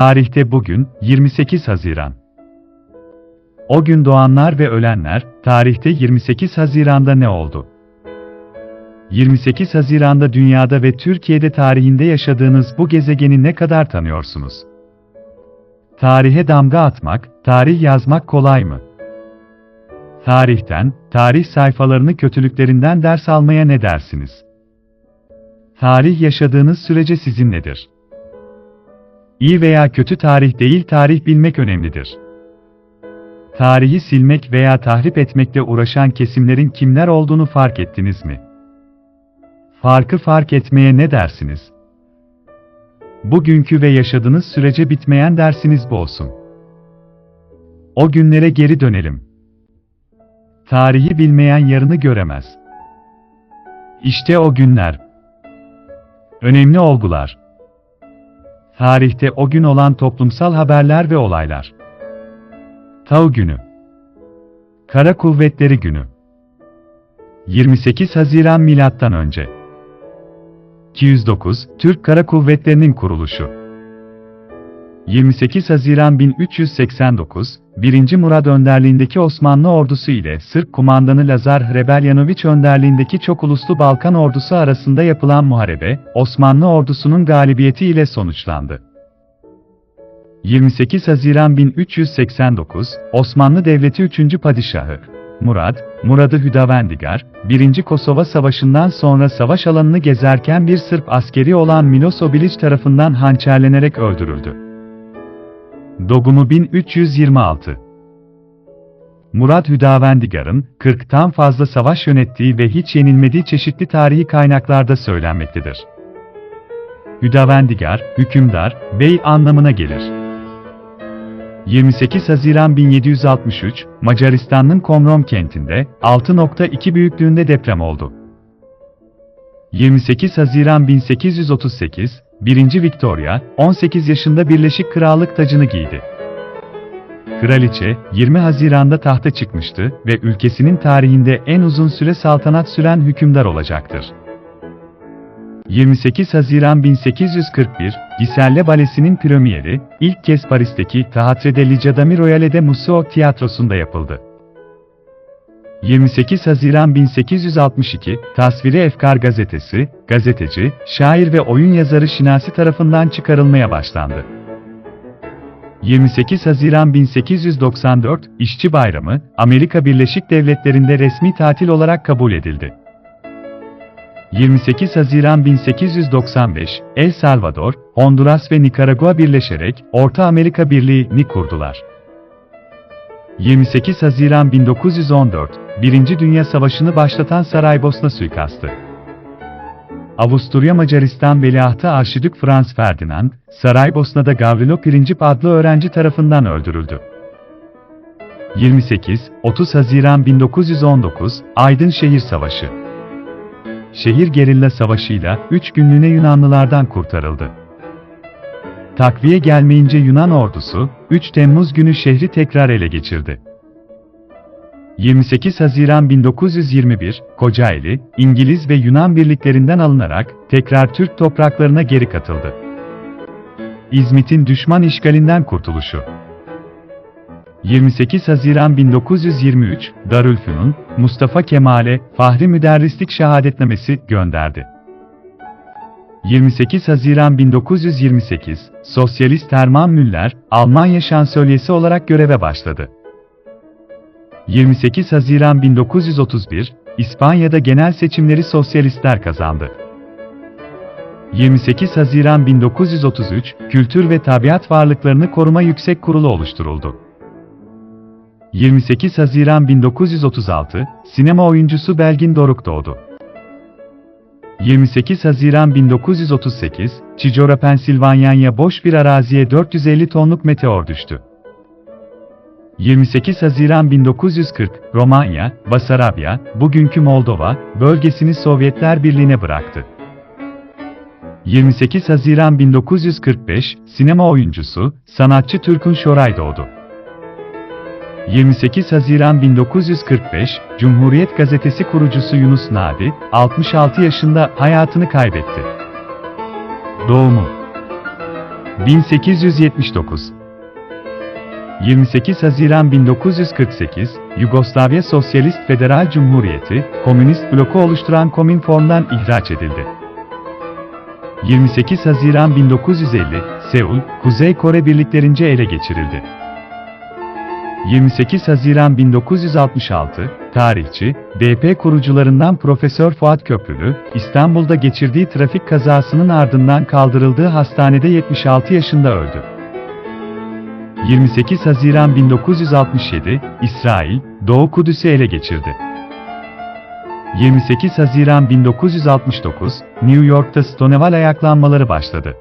Tarihte bugün 28 Haziran. O gün doğanlar ve ölenler, tarihte 28 Haziran'da ne oldu? 28 Haziran'da dünyada ve Türkiye'de tarihinde yaşadığınız bu gezegeni ne kadar tanıyorsunuz? Tarihe damga atmak, tarih yazmak kolay mı? Tarihten, tarih sayfalarını kötülüklerinden ders almaya ne dersiniz? Tarih yaşadığınız sürece sizinledir. İyi veya kötü tarih değil tarih bilmek önemlidir. Tarihi silmek veya tahrip etmekle uğraşan kesimlerin kimler olduğunu fark ettiniz mi? Farkı fark etmeye ne dersiniz? Bugünkü ve yaşadığınız sürece bitmeyen dersiniz bu olsun. O günlere geri dönelim. Tarihi bilmeyen yarını göremez. İşte o günler. Önemli olgular. Tarihte o gün olan toplumsal haberler ve olaylar. Tau günü. Kara Kuvvetleri Günü. 28 Haziran Milattan önce. 209 Türk Kara Kuvvetleri'nin kuruluşu. 28 Haziran 1389, 1. Murad önderliğindeki Osmanlı ordusu ile Sırp kumandanı Lazar Hrebeljanoviç önderliğindeki çok uluslu Balkan ordusu arasında yapılan muharebe, Osmanlı ordusunun galibiyeti ile sonuçlandı. 28 Haziran 1389, Osmanlı Devleti 3. Padişahı, Murad, Muradı Hüdavendigar, 1. Kosova Savaşı'ndan sonra savaş alanını gezerken bir Sırp askeri olan Milos Obilic tarafından hançerlenerek öldürüldü. Doğumu 1326 Murat Hüdavendigar'ın 40'tan fazla savaş yönettiği ve hiç yenilmediği çeşitli tarihi kaynaklarda söylenmektedir. Hüdavendigar, hükümdar, bey anlamına gelir. 28 Haziran 1763, Macaristan'ın Komrom kentinde 6.2 büyüklüğünde deprem oldu. 28 Haziran 1838, 1. Victoria, 18 yaşında Birleşik Krallık tacını giydi. Kraliçe, 20 Haziran'da tahta çıkmıştı ve ülkesinin tarihinde en uzun süre saltanat süren hükümdar olacaktır. 28 Haziran 1841, Giselle Balesi'nin premieri, ilk kez Paris'teki Théâtre de Ligiadami Royale de Museo tiyatrosunda yapıldı. 28 Haziran 1862, Tasviri Efkar gazetesi, gazeteci, şair ve oyun yazarı Şinasi tarafından çıkarılmaya başlandı. 28 Haziran 1894, İşçi Bayramı, Amerika Birleşik Devletleri'nde resmi tatil olarak kabul edildi. 28 Haziran 1895, El Salvador, Honduras ve Nikaragua birleşerek Orta Amerika Birliği'ni kurdular. 28 Haziran 1914, Birinci Dünya Savaşı'nı başlatan Saraybosna suikastı. Avusturya Macaristan Veliahtı Arşidük Franz Ferdinand, Saraybosna'da Gavrilo Princip adlı öğrenci tarafından öldürüldü. 28-30 Haziran 1919, Aydın Şehir Savaşı şehir gerilla savaşıyla 3 günlüğüne Yunanlılardan kurtarıldı. Takviye gelmeyince Yunan ordusu, 3 Temmuz günü şehri tekrar ele geçirdi. 28 Haziran 1921, Kocaeli, İngiliz ve Yunan birliklerinden alınarak tekrar Türk topraklarına geri katıldı. İzmit'in düşman işgalinden kurtuluşu 28 Haziran 1923, Darülfünun, Mustafa Kemal'e Fahri Müderrislik Şehadetnamesi gönderdi. 28 Haziran 1928, Sosyalist Hermann Müller, Almanya şansölyesi olarak göreve başladı. 28 Haziran 1931, İspanya'da genel seçimleri sosyalistler kazandı. 28 Haziran 1933, Kültür ve Tabiat Varlıklarını Koruma Yüksek Kurulu oluşturuldu. 28 Haziran 1936, sinema oyuncusu Belgin Doruk doğdu. 28 Haziran 1938, Çicora Pensilvanya'ya boş bir araziye 450 tonluk meteor düştü. 28 Haziran 1940, Romanya, Basarabya, bugünkü Moldova, bölgesini Sovyetler Birliği'ne bıraktı. 28 Haziran 1945, sinema oyuncusu, sanatçı Türkün Şoray doğdu. 28 Haziran 1945, Cumhuriyet Gazetesi kurucusu Yunus Nadi, 66 yaşında hayatını kaybetti. Doğumu 1879 28 Haziran 1948, Yugoslavya Sosyalist Federal Cumhuriyeti, Komünist bloku oluşturan Komünform'dan ihraç edildi. 28 Haziran 1950, Seul, Kuzey Kore birliklerince ele geçirildi. 28 Haziran 1966, tarihçi, DP kurucularından Profesör Fuat Köprülü, İstanbul'da geçirdiği trafik kazasının ardından kaldırıldığı hastanede 76 yaşında öldü. 28 Haziran 1967, İsrail, Doğu Kudüs'ü ele geçirdi. 28 Haziran 1969, New York'ta Stonewall ayaklanmaları başladı.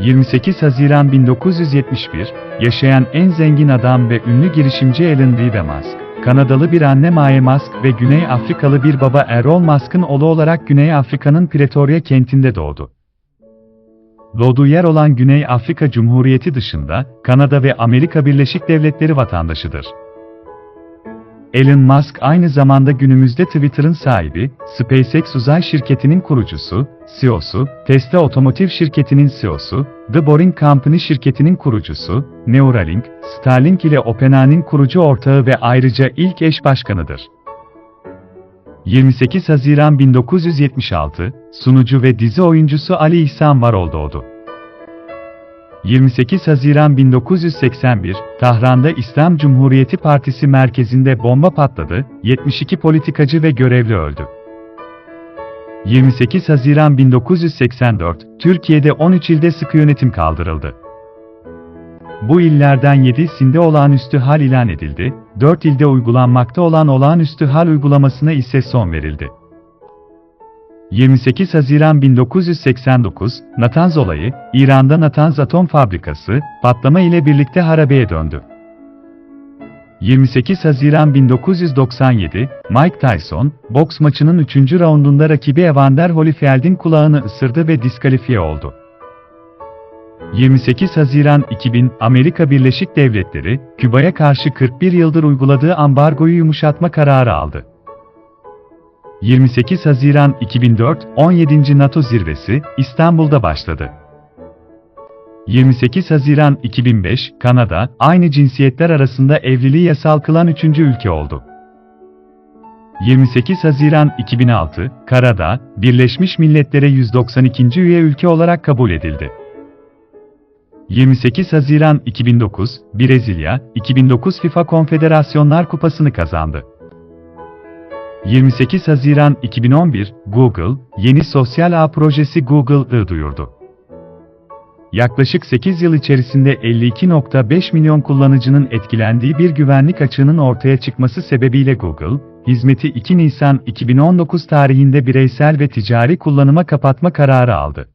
28 Haziran 1971, yaşayan en zengin adam ve ünlü girişimci Alan Rive Musk, Kanadalı bir anne Mae Musk ve Güney Afrikalı bir baba Errol Musk'ın oğlu olarak Güney Afrika'nın Pretoria kentinde doğdu. Doğduğu yer olan Güney Afrika Cumhuriyeti dışında, Kanada ve Amerika Birleşik Devletleri vatandaşıdır. Elon Musk aynı zamanda günümüzde Twitter'ın sahibi, SpaceX uzay şirketinin kurucusu, CEO'su, Tesla otomotiv şirketinin CEO'su, The Boring Company şirketinin kurucusu, Neuralink, Starlink ile OpenAI'nin kurucu ortağı ve ayrıca ilk eş başkanıdır. 28 Haziran 1976, sunucu ve dizi oyuncusu Ali İhsan Varol doğdu. 28 Haziran 1981, Tahran'da İslam Cumhuriyeti Partisi merkezinde bomba patladı, 72 politikacı ve görevli öldü. 28 Haziran 1984, Türkiye'de 13 ilde sıkı yönetim kaldırıldı. Bu illerden 7'sinde olağanüstü hal ilan edildi, 4 ilde uygulanmakta olan olağanüstü hal uygulamasına ise son verildi. 28 Haziran 1989, Natanz olayı, İran'da Natanz Atom Fabrikası, patlama ile birlikte harabeye döndü. 28 Haziran 1997, Mike Tyson, boks maçının 3. raundunda rakibi Evander Holyfield'in kulağını ısırdı ve diskalifiye oldu. 28 Haziran 2000, Amerika Birleşik Devletleri, Küba'ya karşı 41 yıldır uyguladığı ambargoyu yumuşatma kararı aldı. 28 Haziran 2004, 17. NATO Zirvesi, İstanbul'da başladı. 28 Haziran 2005, Kanada, aynı cinsiyetler arasında evliliği yasal kılan üçüncü ülke oldu. 28 Haziran 2006, Karadağ, Birleşmiş Milletler'e 192. üye ülke olarak kabul edildi. 28 Haziran 2009, Brezilya, 2009 FIFA Konfederasyonlar Kupası'nı kazandı. 28 Haziran 2011, Google, yeni sosyal ağ projesi Google'ı duyurdu. Yaklaşık 8 yıl içerisinde 52.5 milyon kullanıcının etkilendiği bir güvenlik açığının ortaya çıkması sebebiyle Google, hizmeti 2 Nisan 2019 tarihinde bireysel ve ticari kullanıma kapatma kararı aldı.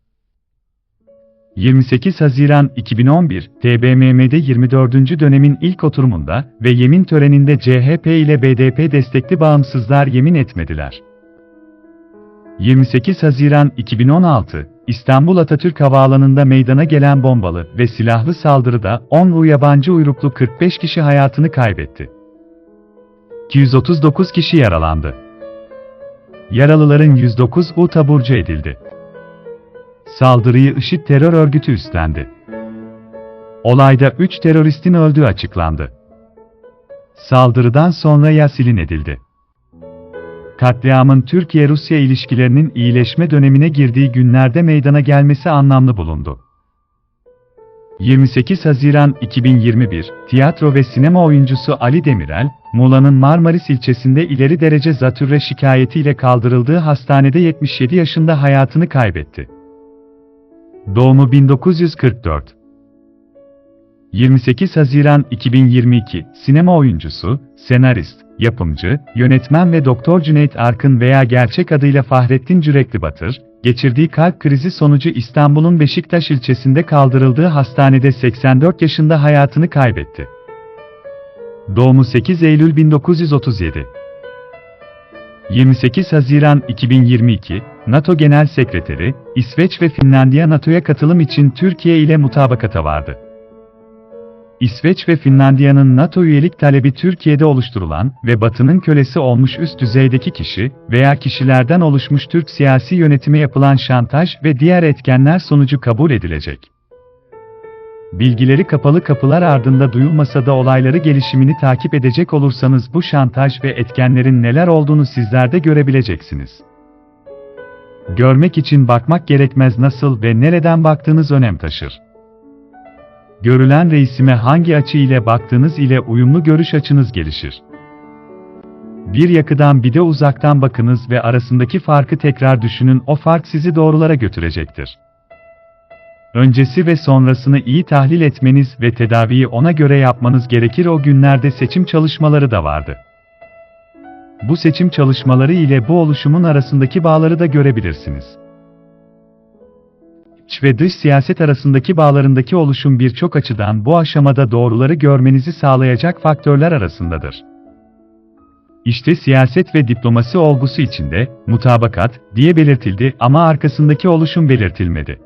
28 Haziran 2011, TBMM'de 24. dönemin ilk oturumunda ve yemin töreninde CHP ile BDP destekli bağımsızlar yemin etmediler. 28 Haziran 2016, İstanbul Atatürk Havaalanı'nda meydana gelen bombalı ve silahlı saldırıda 10 yabancı uyruklu 45 kişi hayatını kaybetti. 239 kişi yaralandı. Yaralıların 109 U taburcu edildi. Saldırıyı IŞİD terör örgütü üstlendi. Olayda 3 teröristin öldüğü açıklandı. Saldırıdan sonra Yasilin edildi. Katliamın Türkiye-Rusya ilişkilerinin iyileşme dönemine girdiği günlerde meydana gelmesi anlamlı bulundu. 28 Haziran 2021, tiyatro ve sinema oyuncusu Ali Demirel, Muğla'nın Marmaris ilçesinde ileri derece zatürre şikayetiyle kaldırıldığı hastanede 77 yaşında hayatını kaybetti. Doğumu 1944. 28 Haziran 2022, sinema oyuncusu, senarist, yapımcı, yönetmen ve Doktor Cüneyt Arkın veya gerçek adıyla Fahrettin Cürekli Batır, geçirdiği kalp krizi sonucu İstanbul'un Beşiktaş ilçesinde kaldırıldığı hastanede 84 yaşında hayatını kaybetti. Doğumu 8 Eylül 1937. 28 Haziran 2022, NATO Genel Sekreteri, İsveç ve Finlandiya NATO'ya katılım için Türkiye ile mutabakata vardı. İsveç ve Finlandiya'nın NATO üyelik talebi Türkiye'de oluşturulan ve Batı'nın kölesi olmuş üst düzeydeki kişi veya kişilerden oluşmuş Türk siyasi yönetime yapılan şantaj ve diğer etkenler sonucu kabul edilecek. Bilgileri kapalı kapılar ardında duyulmasa da olayları gelişimini takip edecek olursanız bu şantaj ve etkenlerin neler olduğunu sizler de görebileceksiniz. Görmek için bakmak gerekmez nasıl ve nereden baktığınız önem taşır. Görülen reisime hangi açı ile baktığınız ile uyumlu görüş açınız gelişir. Bir yakıdan bir de uzaktan bakınız ve arasındaki farkı tekrar düşünün o fark sizi doğrulara götürecektir. Öncesi ve sonrasını iyi tahlil etmeniz ve tedaviyi ona göre yapmanız gerekir o günlerde seçim çalışmaları da vardı. Bu seçim çalışmaları ile bu oluşumun arasındaki bağları da görebilirsiniz. İç ve dış siyaset arasındaki bağlarındaki oluşum birçok açıdan bu aşamada doğruları görmenizi sağlayacak faktörler arasındadır. İşte siyaset ve diplomasi olgusu içinde, mutabakat, diye belirtildi ama arkasındaki oluşum belirtilmedi.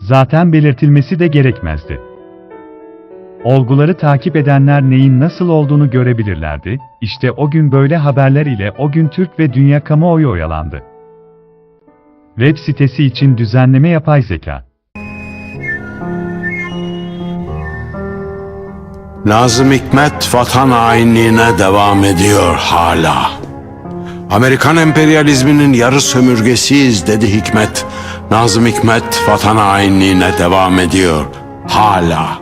Zaten belirtilmesi de gerekmezdi. Olguları takip edenler neyin nasıl olduğunu görebilirlerdi, işte o gün böyle haberler ile o gün Türk ve dünya kamuoyu oyalandı. Web sitesi için düzenleme yapay zeka. Nazım Hikmet vatan hainliğine devam ediyor hala. Amerikan emperyalizminin yarı sömürgesiyiz dedi Hikmet. Nazım Hikmet vatan hainliğine devam ediyor hala.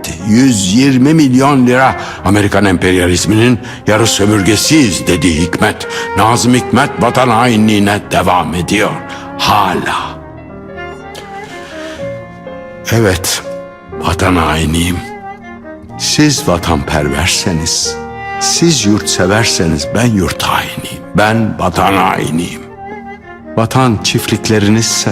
120 milyon lira Amerikan emperyalizminin yarı sömürgesiyiz dedi Hikmet. Nazım Hikmet vatan hainliğine devam ediyor. Hala. Evet, vatan hainiyim. Siz vatanperverseniz, siz yurtseverseniz ben yurt hainiyim. Ben vatan hainiyim. Vatan çiftliklerinizse,